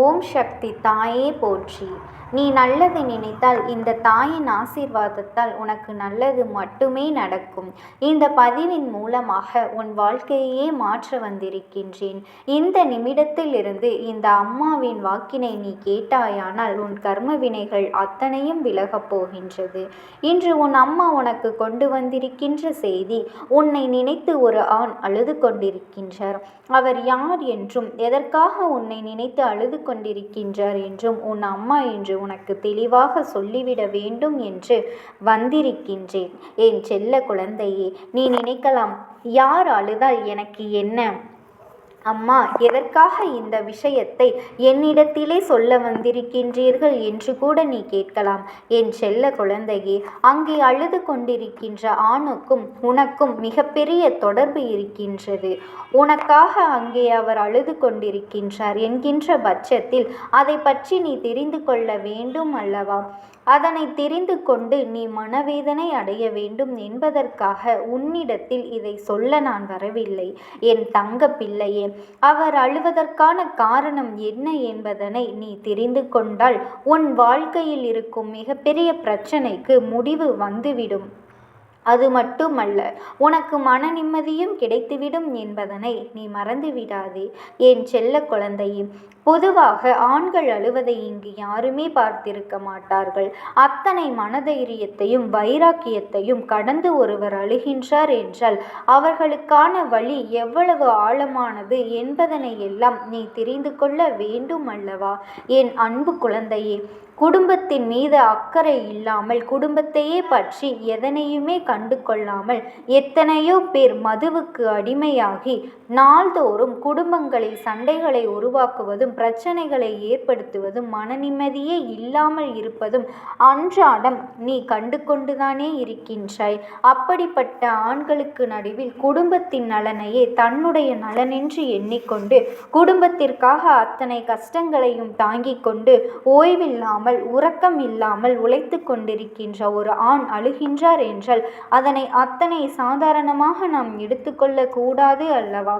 ஓம் சக்தி தாயே போற்றி. நீ நல்லது நினைத்தால் இந்த தாயின் ஆசீர்வாதத்தால் உனக்கு நல்லது மட்டுமே நடக்கும். இந்த பதிவின் மூலமாக உன் வாழ்க்கையே மாற்ற வந்திருக்கின்றேன். இந்த நிமிடத்தில் இருந்து இந்த அம்மாவின் வாக்கினை நீ கேட்டாயானால் உன் கர்ம வினைகள் அத்தனையும் விலகப் போகின்றது. இன்று உன் அம்மா உனக்கு கொண்டு வந்திருக்கின்ற செய்தி உன்னை நினைத்து ஒரு ஆண் அழுது கொண்டிருக்கின்றார். அவர் யார் என்றும் எதற்காக உன்னை நினைத்து அழுது கொண்டிருக்கின்றார் என்றும் உன் அம்மா என்று உனக்கு தெளிவாக சொல்லிவிட வேண்டும் என்று வந்திருக்கின்றேன். என் செல்ல குழந்தையே நீ நினைக்கலாம் யார் அழுதால் எனக்கு என்ன? அம்மா எதற்காக இந்த விஷயத்தை என்னிடத்திலே சொல்ல வந்திருக்கின்றீர்கள் என்று கூட நீ கேட்கலாம். என் செல்ல குழந்தையே அங்கே அழுது கொண்டிருக்கின்ற ஆணுக்கும் உனக்கும் மிகப்பெரிய தொடர்பு இருக்கின்றது. உனக்காக அங்கே அவர் அழுது கொண்டிருக்கின்றார் என்கின்ற பட்சத்தில் அதை பற்றி நீ தெரிந்து கொள்ள வேண்டும் அல்லவா? அதனை தெரிந்து கொண்டு நீ மனவேதனை அடைய வேண்டும் என்பதற்காக உன்னிடத்தில் இதை சொல்ல நான் வரவில்லை. என் தங்க பிள்ளையே அவர் அழுவதற்கான காரணம் என்ன என்பதனை நீ தெரிந்து கொண்டால் உன் வாழ்க்கையில் இருக்கும் மிகப்பெரிய பிரச்சனைக்கு முடிவு வந்துவிடும். அது மட்டுமல்ல உனக்கு மன நிம்மதியும் கிடைத்துவிடும் என்பதனை நீ மறந்து விடாதே என் செல்ல குழந்தையும் பொதுவாக ஆண்கள் அழுவதை இங்கு யாருமே பார்த்திருக்க மாட்டார்கள். அத்தனை மனதைரியத்தையும் வைராக்கியத்தையும் கடந்து ஒருவர் அழுகின்றார் என்றால் அவர்களுக்கான வழி எவ்வளவு ஆழமானது என்பதனை எல்லாம் நீ தெரிந்து கொள்ள வேண்டும் அல்லவா? என் அன்பு குழந்தையே குடும்பத்தின் மீது அக்கறை இல்லாமல் குடும்பத்தையே பற்றி எதனையுமே கண்டு கொள்ளாமல் எத்தனையோ பேர் மதுவுக்கு அடிமையாகி நாள்தோறும் குடும்பங்களில் சண்டைகளை உருவாக்குவதும் பிரச்சனைகளை ஏற்படுத்துவதும் மனநிம்மதியே இல்லாமல் இருப்பதும் அன்றாடம் நீ கண்டு கொண்டுதானே இருக்கின்றாய். அப்படிப்பட்ட ஆண்களுக்கு நடுவில் குடும்பத்தின் நலனையே தன்னுடைய நலனென்று எண்ணிக்கொண்டு குடும்பத்திற்காக அத்தனை கஷ்டங்களையும் தாங்கிக் கொண்டு ஓய்வில்லாமல் உறக்கம் இல்லாமல் உழைத்து கொண்டிருக்கின்ற ஒரு ஆண் அழுகின்றார் என்றால் அதனை அத்தனை சாதாரணமாக நாம் எடுத்துக்கொள்ளக்கூடாது அல்லவா?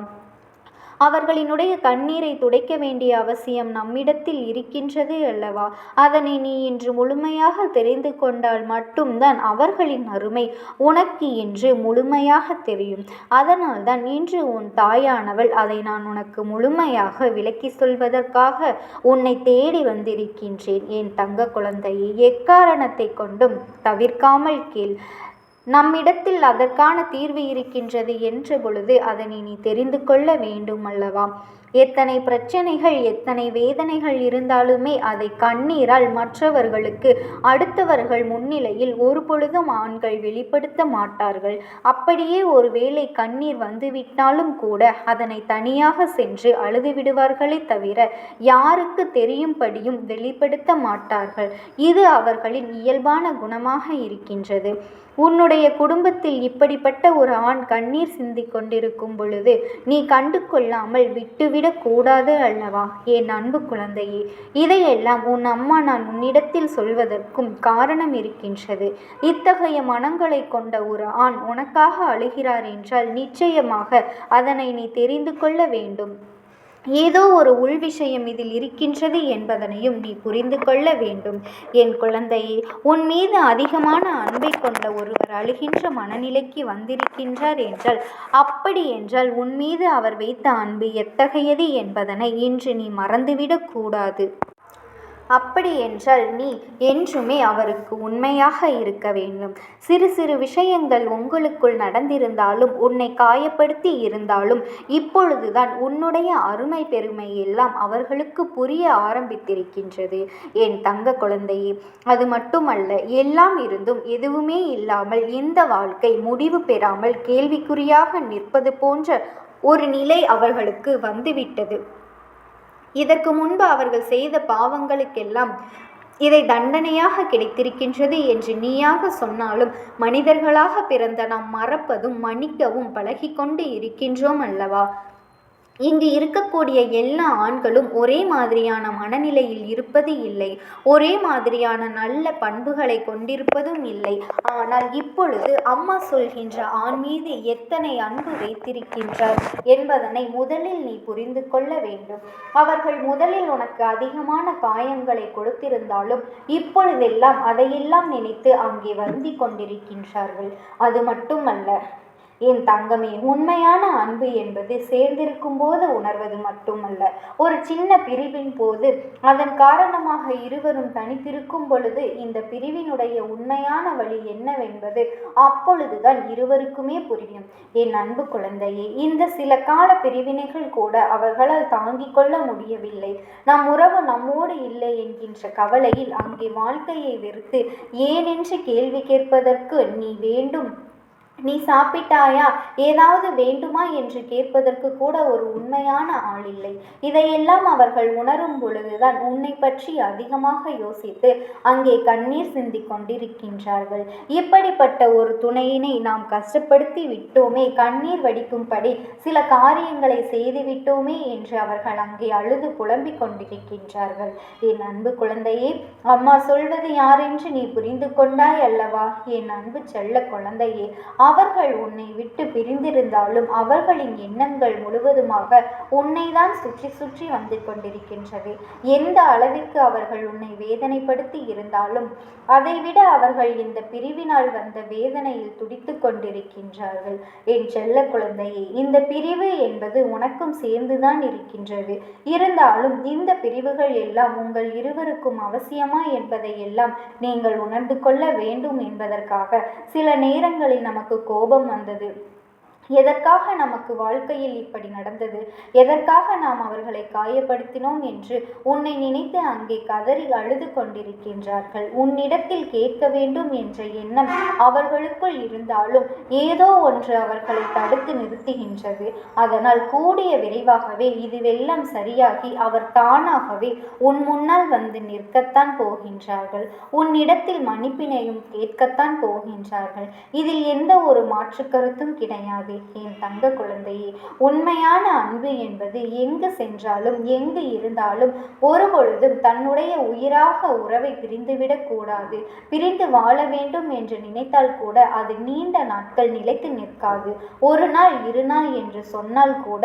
அவர்களினுடைய கண்ணீரை துடைக்க வேண்டிய அவசியம் நம்மிடத்தில் இருக்கின்றது அல்லவா? அதனை நீ இன்று முழுமையாக தெரிந்து கொண்டால் மட்டும்தான் அவர்களின் அருமை உனக்கு இன்று முழுமையாக தெரியும். அதனால்தான் இன்று உன் தாயானவள் அதை நான் உனக்கு முழுமையாக விளக்கி சொல்வதற்காக உன்னை தேடி வந்திருக்கின்றேன். என் தங்க குழந்தையை எக்காரணத்தை கொண்டும் தவிர்க்காமல் கேள். நம்மிடத்தில் அதற்கான தீர்வு இருக்கின்றது என்ற பொழுது அதனை நீ தெரிந்து கொள்ள வேண்டும் அல்லவா எத்தனை பிரச்சனைகள் எத்தனை வேதனைகள் இருந்தாலுமே அதை கண்ணீரால் மற்றவர்களுக்கு அடுத்தவர்கள் முன்னிலையில் ஒரு பொழுதும் ஆண்கள் வெளிப்படுத்த மாட்டார்கள். அப்படியே ஒருவேளை கண்ணீர் வந்துவிட்டாலும் கூட அதனை தனியாக சென்று அழுது விடுவார்களே தவிர யாருக்கு தெரியும்படியும் வெளிப்படுத்த மாட்டார்கள். இது அவர்களின் இயல்பான குணமாக இருக்கின்றது. உன்னுடைய குடும்பத்தில் இப்படிப்பட்ட ஒரு ஆண் கண்ணீர் சிந்திக் கொண்டிருக்கும் பொழுது நீ கண்டு கொள்ளாமல் விட்டுவிட்டு கூடாது அல்லவா? என் அன்பு குழந்தையே இதையெல்லாம் உன் அம்மா நான் உன்னிடத்தில் சொல்வதற்கும் காரணம் இருக்கின்றது. இத்தகைய மனங்களை கொண்ட ஒரு ஆண் உனக்காக அழுகிறார் என்றால் நிச்சயமாக அதனை நீ தெரிந்து கொள்ள வேண்டும். ஏதோ ஒரு உள் விஷயம் இதில் இருக்கின்றது என்பதனையும் நீ புரிந்து கொள்ள வேண்டும். என் குழந்தையே உன் மீது அதிகமான அன்பை கொண்ட ஒருவர் அழுகின்ற மனநிலைக்கு வந்திருக்கின்றார் என்றால் அப்படி என்றால் உன் மீது அவர் வைத்த அன்பு எத்தகையது என்பதனை இன்று நீ மறந்துவிடக்கூடாது அப்படியென்றால் அப்படி என்றால் நீ என்றுமே அவருக்கு உண்மையாக இருக்க வேண்டும். சிறு சிறு விஷயங்கள் உங்களுக்குள் நடந்திருந்தாலும் உன்னை காயப்படுத்தி இருந்தாலும் இப்பொழுதுதான் உன்னுடைய அருமை பெருமை எல்லாம் அவர்களுக்கு புரிய ஆரம்பித்திருக்கின்றது. என் தங்க குழந்தையே அது மட்டுமல்ல எல்லாம் இருந்தும் எதுவுமே இல்லாமல் இந்த வாழ்க்கை முடிவு பெறாமல் கேள்விக்குறியாக நிற்பது போன்ற ஒரு நிலை அவர்களுக்கு வந்துவிட்டது. இதற்கு முன்பு அவர்கள் செய்த பாவங்களுக்கெல்லாம் இதை தண்டனையாக கிடைத்திருக்கின்றது என்று நீயாக சொன்னாலும் மனிதர்களாக பிறந்த நாம் மறப்பதும் மன்னிக்கவும் பழகிக்கொண்டு இருக்கின்றோம் அல்லவா? இங்கு இருக்கக்கூடிய எல்லா ஆண்களும் ஒரே மாதிரியான மனநிலையில் இருப்பது இல்லை. ஒரே மாதிரியான நல்ல பண்புகளை கொண்டிருப்பதும் இல்லை. ஆனால் இப்பொழுது அம்மா சொல்கின்ற ஆண் மீது எத்தனை அன்பு வைத்திருக்கின்றார் என்பதனை முதலில் நீ புரிந்து கொள்ள வேண்டும். அவர்கள் முதலில் உனக்கு அதிகமான காயங்களை கொடுத்திருந்தாலும் இப்பொழுதெல்லாம் அதையெல்லாம் நினைத்து அங்கே வந்து கொண்டிருக்கின்றார்கள். அது மட்டுமல்ல என் தங்கமே உண்மையான அன்பு என்பது சேர்ந்திருக்கும் போது உணர்வது மட்டுமல்ல. ஒரு சின்ன பிரிவின் போது அதன் காரணமாக இருவரும் தனித்திருக்கும் பொழுது இந்த பிரிவினுடைய உண்மையான வழி என்னவென்பது அப்பொழுதுதான் இருவருக்குமே புரியும். என் அன்பு குழந்தையே இந்த சில கால பிரிவினைகள் கூட அவர்களால் தாங்கிக் கொள்ள முடியவில்லை. நம் உறவு நம்மோடு இல்லை என்கின்ற கவலையில் அங்கே வாழ்க்கையை வெறுத்து ஏனென்று கேள்வி கேட்பதற்கு நீ வேண்டும். நீ சாப்பிட்டாயா? ஏதாவது வேண்டுமா என்று கேட்பதற்கு கூட ஒரு உண்மையான ஆள் இல்லை. இதையெல்லாம் அவர்கள் உணரும் பொழுதுதான் உன்னை பற்றி அதிகமாக யோசித்து அங்கே கண்ணீர் சிந்தி கொண்டிருக்கின்றார்கள். இப்படிப்பட்ட ஒரு துணையினை நாம் கஷ்டப்படுத்தி விட்டோமே. கண்ணீர் வடிக்கும்படி சில காரியங்களை செய்து விட்டோமே என்று அவர்கள் அங்கே அழுது புலம்பிக் கொண்டிருக்கின்றார்கள். என் அன்பு குழந்தையே அம்மா சொல்வது யாரென்று நீ புரிந்து கொண்டாய் அல்லவா? என் அன்பு செல்ல குழந்தையே அவர்கள் உன்னை விட்டு பிரிந்திருந்தாலும் அவர்களின் எண்ணங்கள் முழுவதுமாக உன்னை தான் சுற்றி சுற்றி வந்து கொண்டிருக்கின்றது எந்த அளவிற்கு அவர்கள் உன்னை வேதனைப்படுத்தி இருந்தாலும் அதைவிட அவர்கள் இந்த பிரிவினால் வந்த வேதனையில் துடித்து கொண்டிருக்கின்றார்கள். என் செல்ல குழந்தையே இந்த பிரிவு என்பது உனக்கும் சேர்ந்துதான் இருக்கின்றது. இருந்தாலும் இந்த பிரிவுகள் எல்லாம் உங்கள் இருவருக்கும் அவசியமா என்பதை எல்லாம் நீங்கள் உணர்ந்து கொள்ள வேண்டும் என்பதற்காக சில நேரங்களில் நமக்கு கோபம் வந்தது. எதற்காக நமக்கு வாழ்க்கையில் இப்படி நடந்தது? எதற்காக நாம் அவர்களை காயப்படுத்தினோம் என்று உன்னை நினைத்து அங்கே கதறி அழுது கொண்டிருக்கின்றார்கள். உன்னிடத்தில் கேட்க வேண்டும் என்ற எண்ணம் அவர்களுக்குள் இருந்தாலும் ஏதோ ஒன்று அவர்களை தடுத்து நிறுத்துகின்றது. அதனால் கூடிய விரைவாகவே இதுவெல்லாம் சரியாகி அவர் தானாகவே உன் முன்னால் வந்து நிற்கத்தான் போகின்றார்கள். உன்னிடத்தில் மன்னிப்பினையும் கேட்கத்தான் போகின்றார்கள். இதில் எந்த ஒரு மாற்று கருத்தும் கிடையாது. என் தங்க குழந்தையே. உண்மையான அன்பு என்பது எங்கு சென்றாலும் எங்கு இருந்தாலும் ஒரு பொழுதும் தன்னுடைய உயிராக உறவை பிரிந்துவிடக் கூடாது. பிரிந்து வாழ வேண்டும் என்று நினைத்தால் கூட அது நீண்ட நாட்கள் நிலைத்து நிற்காது. ஒரு நாள் இரு நாள் என்று சொன்னால் கூட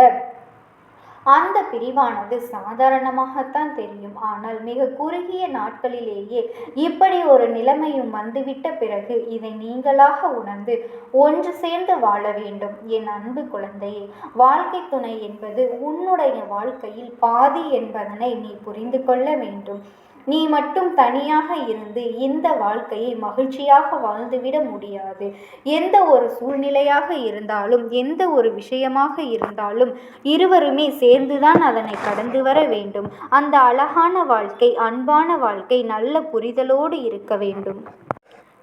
அந்த பிரிவானது சாதாரணமாகத்தான் தெரியும். ஆனால் மிக குறுகிய நாட்களிலேயே இப்படி ஒரு நிலைமையும் வந்துவிட்ட பிறகு இதை நீங்களாக உணர்ந்து ஒன்று சேர்ந்து வாழ வேண்டும். என் அன்பு குழந்தையே வாழ்க்கை துணை என்பது உன்னுடைய வாழ்க்கையில் பாதி என்பதனை நீ புரிந்து கொள்ள வேண்டும். நீ மட்டும் தனியாக இருந்து இந்த வாழ்க்கையை மகிழ்ச்சியாக வாழ்ந்துவிட முடியாது. எந்த ஒரு சூழ்நிலையாக இருந்தாலும் எந்த ஒரு விஷயமாக இருந்தாலும் இருவருமே சேர்ந்துதான் அதனை கடந்து வர வேண்டும். அந்த அழகான வாழ்க்கை அன்பான வாழ்க்கை நல்ல புரிதலோடு இருக்க வேண்டும்.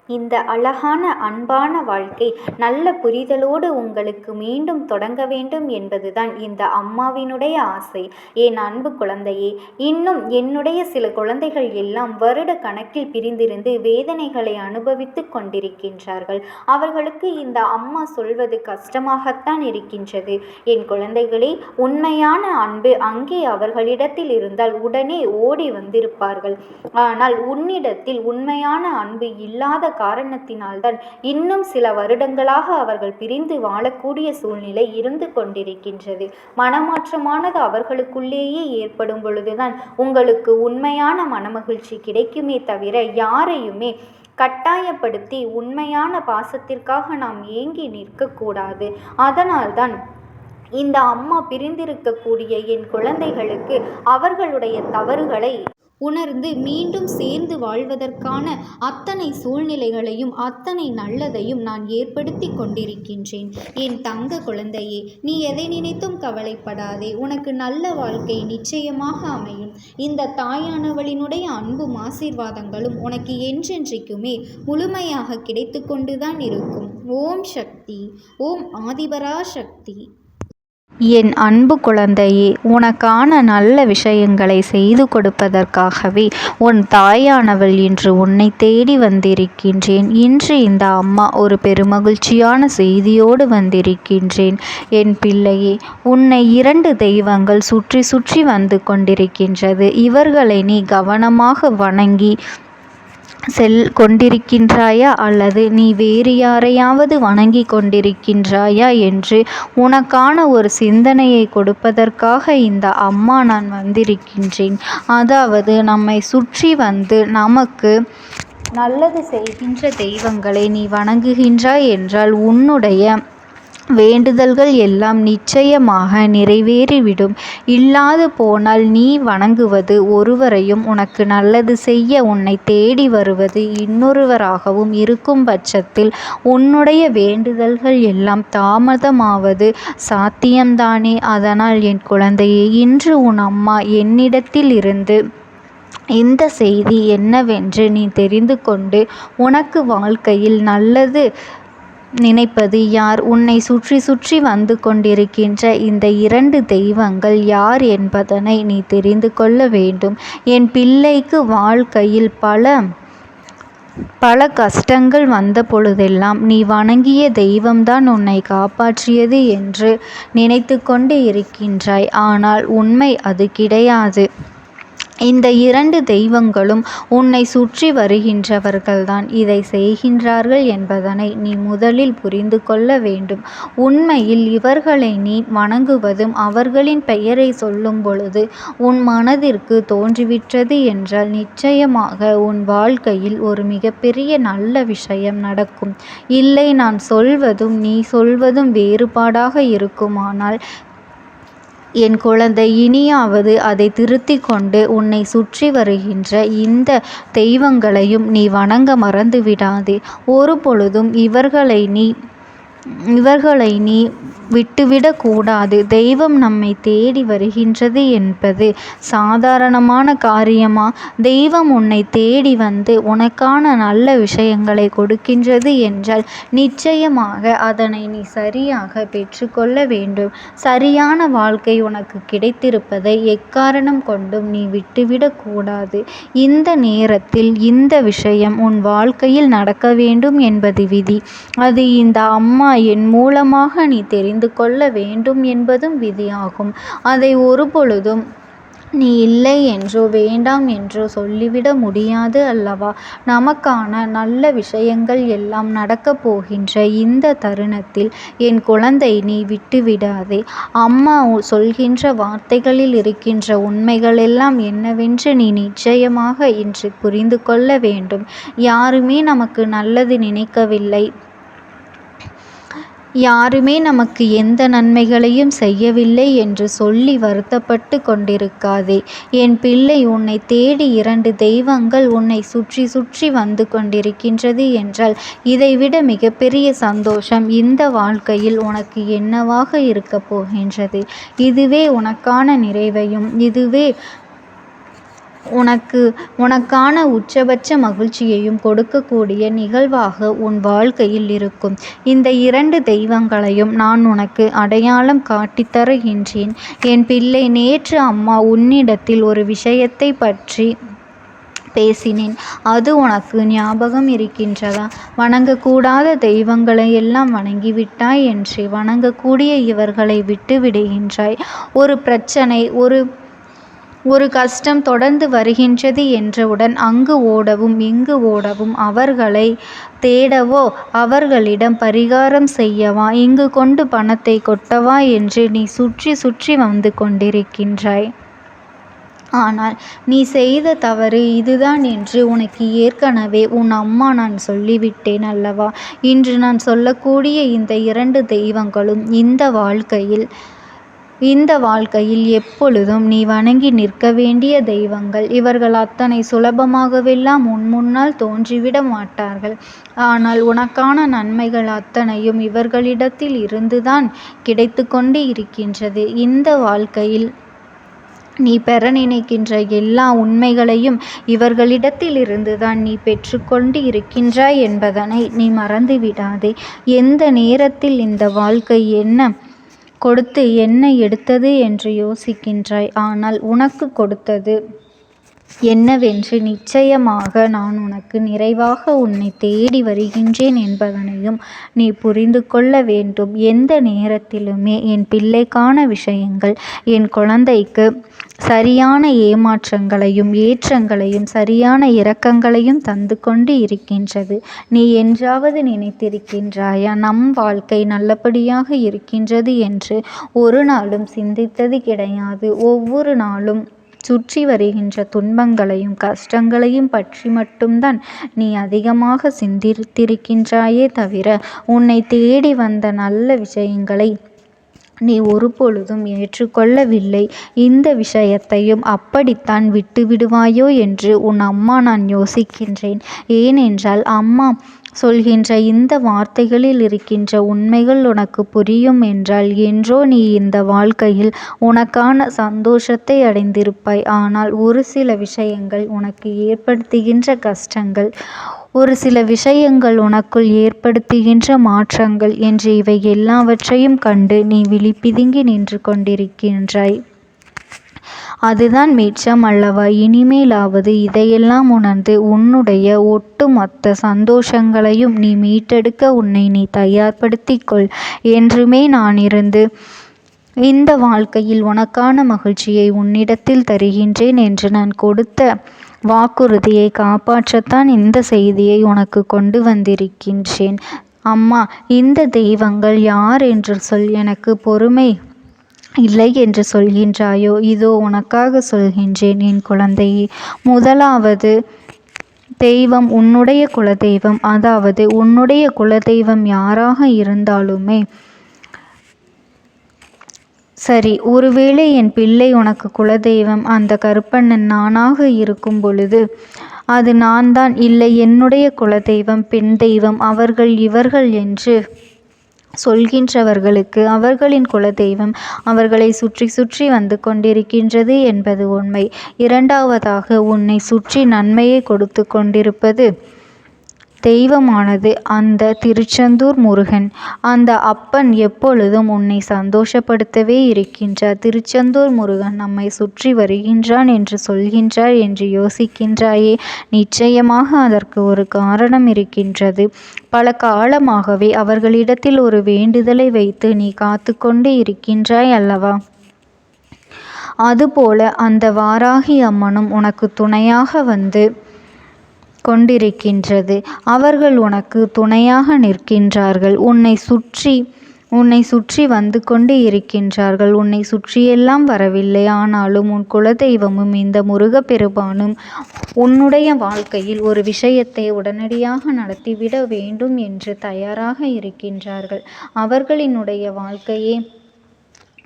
இந்த அழகான அன்பான வாழ்க்கை நல்ல புரிதலோடு உங்களுக்கு மீண்டும் தொடங்க வேண்டும் என்பதுதான் இந்த அம்மாவினுடைய ஆசை. என் அன்பு குழந்தையே இன்னும் என்னுடைய சில குழந்தைகள் எல்லாம் வருட கணக்கில் பிரிந்திருந்து வேதனைகளை அனுபவித்து கொண்டிருக்கின்றார்கள். அவர்களுக்கு இந்த அம்மா சொல்வது கஷ்டமாகத்தான் இருக்கின்றது. என் குழந்தைகளே உண்மையான அன்பு அங்கே அவர்களிடத்தில் இருந்தால் உடனே ஓடி வந்திருப்பார்கள். ஆனால் உன்னிடத்தில் உண்மையான அன்பு இல்லாத காரணத்தினால்தான் இன்னும் சில வருடங்களாக அவர்கள் பிரிந்து வாழக்கூடிய சூழ்நிலை இருந்து கொண்டிருக்கின்றது. மனமாற்றமானது அவர்களுக்குள்ளேயே ஏற்படும் பொழுதுதான் உங்களுக்கு உண்மையான மனமகிழ்ச்சி கிடைக்குமே தவிர யாரையுமே கட்டாயப்படுத்தி உண்மையான பாசத்திற்காக நாம் ஏங்கி நிற்கக்கூடாது. அதனால்தான் இந்த அம்மா பிரிந்திருக்கக்கூடிய என் குழந்தைகளுக்கு அவர்களுடைய தவறுகளை உணர்ந்து மீண்டும் சேர்ந்து வாழ்வதற்கான அத்தனை சூழ்நிலைகளையும் அத்தனை நல்லதையும் நான் ஏற்படுத்தி கொண்டிருக்கின்றேன். என் தங்க குழந்தையே நீ எதை நினைத்தும் கவலைப்படாதே. உனக்கு நல்ல வாழ்க்கை நிச்சயமாக அமையும். இந்த தாயானவளினுடைய அன்பும் ஆசீர்வாதங்களும் உனக்கு என்றென்றைக்குமே முழுமையாக கிடைத்து கொண்டுதான் இருக்கும். ஓம் சக்தி ஓம் ஆதிபரா சக்தி என் அன்பு குழந்தையே உனக்கான நல்ல விஷயங்களை செய்து கொடுப்பதற்காகவே உன் தாயானவள் இன்று உன்னை தேடி வந்திருக்கின்றேன். இன்று இந்த அம்மா ஒரு பெருமகிழ்ச்சியான செய்தியோடு வந்திருக்கின்றேன். என் பிள்ளையே உன்னை இரண்டு தெய்வங்கள் சுற்றி சுற்றி வந்து கொண்டிருக்கின்றது. இவர்களை நீ கவனமாக வணங்கி செல் கொண்டிருக்கின்றாயா? அல்லது நீ வேறு யாரையாவது வணங்கி கொண்டிருக்கின்றாயா? என்று உனக்கான ஒரு சிந்தனையை கொடுப்பதற்காக இந்த அம்மா நான் வந்திருக்கின்றேன். அதாவது நம்மை சுற்றி வந்து நமக்கு நல்லது செய்கின்ற தெய்வங்களை நீ வணங்குகின்றாய் என்றால் உன்னுடைய வேண்டுதல்கள் எல்லாம் நிச்சயமாக நிறைவேறிவிடும். இல்லாது போனால் நீ வணங்குவது ஒருவரையும் உனக்கு நல்லது செய்ய உன்னை தேடி வருவது இன்னொருவராகவும் இருக்கும் பட்சத்தில் உன்னுடைய வேண்டுதல்கள் எல்லாம் தாமதமாவது சாத்தியம்தானே. அதனால் என் குழந்தையே இன்று உன் அம்மா என்னிடத்தில் இருந்து இந்த செய்தி என்னவென்று நீ தெரிந்து கொண்டு உனக்கு வாழ்க்கையில் நல்லது நினைப்பது யார்? உன்னை சுற்றி சுற்றி வந்து கொண்டிருக்கின்ற இந்த இரண்டு தெய்வங்கள் யார் என்பதனை நீ தெரிந்து கொள்ள வேண்டும். என் பிள்ளைக்கு வாழ்க்கையில் பல பல கஷ்டங்கள் வந்த பொழுதெல்லாம் நீ வணங்கிய தெய்வம்தான் உன்னை காப்பாற்றியது என்று நினைத்து கொண்டு இருக்கின்றாய். ஆனால் உண்மை அது கிடையாது. இந்த இரண்டு தெய்வங்களும் உன்னை சுற்றி வருகின்றவர்கள்தான் இதை செய்கின்றார்கள் என்பதனை நீ முதலில் புரிந்து கொள்ள வேண்டும். உண்மையில் இவர்களை நீ வணங்குவதும் அவர்களின் பெயரை சொல்லும் பொழுது உன் மனதிற்கு தோன்றிவிட்டது என்றால் நிச்சயமாக உன் வாழ்க்கையில் ஒரு மிகப்பெரிய நல்ல விஷயம் நடக்கும். இல்லை நான் சொல்வதும் நீ சொல்வதும் வேறுபாடாக இருக்குமானால் என் குழந்தை இனியாவது அதை திருத்தி கொண்டு உன்னை சுற்றி வருகின்ற இந்த தெய்வங்களையும் நீ வணங்க மறந்து விடாதே ஒரு பொழுதும் இவர்களை நீ இவர்களை நீ விட்டுவிடக்கூடாது தெய்வம் நம்மை தேடி வருகின்றது என்பது சாதாரணமான காரியமா? தெய்வம் உன்னை தேடி வந்து உனக்கான நல்ல விஷயங்களை கொடுக்கின்றது என்றால் நிச்சயமாக அதனை நீ சரியாக பெற்றுக்கொள்ள வேண்டும். சரியான வாழ்க்கை உனக்கு கிடைத்திருப்பதை எக்காரணம் கொண்டும் நீ விட்டுவிடக்கூடாது இந்த நேரத்தில் இந்த விஷயம் உன் வாழ்க்கையில் நடக்க வேண்டும் என்பது விதி. அது இந்த அம்மா என் மூலமாக நீ தெரிந்து கொள்ள வேண்டும் என்பதும் விதியாகும். அதை ஒருபொழுதும் நீ இல்லை என்றோ வேண்டாம் என்றோ சொல்லிவிட முடியாது அல்லவா? நமக்கான நல்ல விஷயங்கள் எல்லாம் நடக்கப் போகின்ற இந்த தருணத்தில் என் குழந்தை நீ விட்டுவிடாதே. அம்மா சொல்கின்ற வார்த்தைகளில் இருக்கின்ற உண்மைகள் எல்லாம் என்னவென்று நீ நிச்சயமாக இன்று புரிந்து கொள்ள வேண்டும். யாருமே நமக்கு நல்லது நினைக்கவில்லை. யாருமே நமக்கு எந்த நன்மைகளையும் செய்யவில்லை என்று சொல்லி வருத்தப்பட்டு கொண்டிருக்காதே. என் பிள்ளை உன்னை தேடி இரண்டு தெய்வங்கள் உன்னை சுற்றி சுற்றி வந்து கொண்டிருக்கின்றது என்றால் இதைவிட மிகப்பெரிய சந்தோஷம் இந்த வாழ்க்கையில் உனக்கு என்னவாக இருக்கப் போகின்றது? இதுவே உனக்கான நிறைவையும் இதுவே உனக்கு உனக்கான உச்சபட்ச மகிழ்ச்சியையும் கொடுக்கக்கூடிய நிகழ்வாக உன் வாழ்க்கையில் இருக்கும். இந்த இரண்டு தெய்வங்களையும் நான் உனக்கு அடையாளம் காட்டித் தருகின்றேன் என் பிள்ளை நேற்று அம்மா உன்னிடத்தில் ஒரு விஷயத்தை பற்றி பேசினேன். அது உனக்கு ஞாபகம் இருக்கின்றதா? வணங்கக்கூடாத தெய்வங்களை எல்லாம் வணங்கிவிட்டாய் என்று வணங்கக்கூடிய இவர்களை விட்டு விடுகின்றாய் ஒரு பிரச்சனை ஒரு ஒரு கஷ்டம் தொடர்ந்து வருகின்றது என்றவுடன் அங்கு ஓடவும் இங்கு ஓடவும் அவர்களை தேடவோ அவர்களிடம் பரிகாரம் செய்யவா இங்கு கொண்டு பணத்தை கொட்டவா என்று நீ சுற்றி சுற்றி வந்து கொண்டிருக்கின்றாய். ஆனால் நீ செய்த தவறு இதுதான் என்று உனக்கு ஏற்கனவே உன் அம்மா நான் சொல்லிவிட்டேன் அல்லவா? இன்று நான் சொல்லக்கூடிய இந்த இரண்டு தெய்வங்களும் இந்த வாழ்க்கையில் இந்த வாழ்க்கையில் எப்பொழுதும் நீ வணங்கி நிற்க வேண்டிய தெய்வங்கள். இவர்கள் அத்தனை சுலபமாகவெல்லாம் உன் முன்னால் தோன்றிவிட மாட்டார்கள். ஆனால் உனக்கான நன்மைகள் அத்தனையும் இவர்களிடத்தில் இருந்துதான் கிடைத்து கொண்டு இருக்கின்றது. இந்த வாழ்க்கையில் நீ பெற நினைக்கின்ற எல்லா உண்மைகளையும் இவர்களிடத்தில் இருந்துதான் நீ பெற்றுக்கொண்டு இருக்கின்றாய் என்பதனை நீ மறந்துவிடாதே. எந்த நேரத்தில் இந்த வாழ்க்கை என்ன கொடுத்து என்ன எடுத்தது என்று யோசிக்கின்றாய். ஆனால் உனக்கு கொடுத்தது என்னவென்று நிச்சயமாக நான் உனக்கு நிறைவாக உன்னை தேடி வருகின்றேன் என்பதனையும் நீ புரிந்து கொள்ள வேண்டும். எந்த நேரத்திலுமே என் பிள்ளைக்கான விஷயங்கள் என் குழந்தைக்கு சரியான ஏமாற்றங்களையும் ஏற்றங்களையும் சரியான இரக்கங்களையும் தந்து கொண்டு இருக்கின்றது. நீ என்றாவது நினைத்திருக்கின்றாயா? நம் வாழ்க்கை நல்லபடியாக இருக்கின்றது என்று ஒரு நாளும் சிந்தித்தது கிடையாது. ஒவ்வொரு நாளும் சுற்றி வருகின்ற துன்பங்களையும் கஷ்டங்களையும் பற்றி மட்டும்தான் நீ அதிகமாக சிந்தித்திருக்கின்றாயே தவிர உன்னை தேடி வந்த நல்ல விஷயங்களை நீ ஒருபொழுதும் ஏற்றுக்கொள்ளவில்லை. இந்த விஷயத்தையும் அப்படித்தான் விட்டுவிடுவாயோ என்று உன் அம்மா நான் யோசிக்கின்றேன். ஏனென்றால் அம்மா சொல்கின்ற இந்த வார்த்தைகளில் இருக்கின்ற உண்மைகள் உனக்கு புரியும் என்றால் என்றோ நீ இந்த வாழ்க்கையில் உனக்கான சந்தோஷத்தை அடைந்திருப்பாய். ஆனால் ஒரு சில விஷயங்கள் உனக்கு ஏற்படுத்துகின்ற கஷ்டங்கள் ஒரு சில விஷயங்கள் உனக்குள் ஏற்படுத்துகின்ற மாற்றங்கள் என்று இவை எல்லாவற்றையும் கண்டு நீ விழிப்பிதுங்கி நின்று கொண்டிருக்கின்றாய். அதுதான் மிச்சம் அல்லவா? இனிமேலாவது இதையெல்லாம் உணர்ந்து உன்னுடைய ஒட்டுமொத்த சந்தோஷங்களையும் நீ மீட்டெடுக்க உன்னை நீ தயார்படுத்திக் கொள் என்றுமே நான் இருந்து இந்த வாழ்க்கையில் உனக்கான மகிழ்ச்சியை உன்னிடத்தில் தருகின்றேன் என்று நான் கொடுத்த வாக்குறுதியை காப்பாற்றத்தான் இந்த செய்தியை உனக்கு கொண்டு வந்திருக்கின்றேன். அம்மா இந்த தெய்வங்கள் யார் என்று சொல் எனக்கு பொறுமை. இல்லை என்று சொல்கின்றாயோ? இதோ உனக்காக சொல்கின்றேன் என் குழந்தையே முதலாவது தெய்வம் உன்னுடைய குலதெய்வம் அதாவது உன்னுடைய குலதெய்வம் யாராக இருந்தாலுமே சரி ஒருவேளை என் பிள்ளை உனக்கு குலதெய்வம் அந்த கருப்பண்ணன் நானாக இருக்கும் பொழுது அது நான் தான் இல்லை என்னுடைய குலதெய்வம் பெண் தெய்வம் அவர்கள் இவர்கள் என்று சொல்கின்றவர்களுக்கு அவர்களின் குலதெய்வம் அவர்களை சுற்றி சுற்றி வந்து கொண்டிருக்கின்றது என்பது உண்மை. இரண்டாவதாக உன்னை சுற்றி நன்மையை கொடுத்து கொண்டிருப்பது தெய்வமானது அந்த திருச்செந்தூர் முருகன். அந்த அப்பன் எப்பொழுதும் உன்னை சந்தோஷப்படுத்தவே இருக்கின்றார். திருச்செந்தூர் முருகன் நம்மை சுற்றி வருகின்றான் என்று சொல்கின்றார் என்று யோசிக்கின்றாயே. நிச்சயமாக அதற்கு ஒரு காரணம் இருக்கின்றது. பல காலமாகவே அவர்களிடத்தில் ஒரு வேண்டுதலை வைத்து நீ காத்து கொண்டு இருக்கின்றாய் அல்லவா? அதுபோல அந்த வாராகி அம்மனும் உனக்கு துணையாக வந்து கொண்டிருக்கின்றது. அவர்கள் உனக்கு துணையாக நிற்கின்றார்கள். உன்னை சுற்றி உன்னை சுற்றி வந்து கொண்டு இருக்கின்றார்கள். உன்னை சுற்றியெல்லாம் வரவில்லை. ஆனாலும் உன் குலதெய்வமும் இந்த முருகப்பெருமானும் உன்னுடைய வாழ்க்கையில் ஒரு விஷயத்தை உடனடியாக நடத்திவிட வேண்டும் என்று தயாராக இருக்கின்றார்கள். அவர்களினுடைய வாழ்க்கையே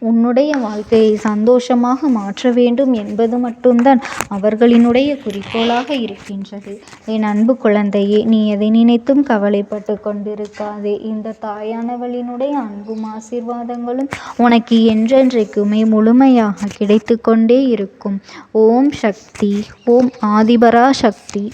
உன்னுடைய வாழ்க்கையை சந்தோஷமாக மாற்ற வேண்டும் என்பது மட்டும்தான் அவர்களினுடைய குறிக்கோளாக இருக்கின்றது. என் அன்பு குழந்தையே நீ எதை நினைத்தும் கவலைப்பட்டு கொண்டிருக்காதே. இந்த தாயானவளினுடைய அன்பும் ஆசீர்வாதங்களும் உனக்கு என்றென்றைக்குமே முழுமையாக கிடைத்து கொண்டே இருக்கும். ஓம் சக்தி ஓம் ஆதிபரா சக்தி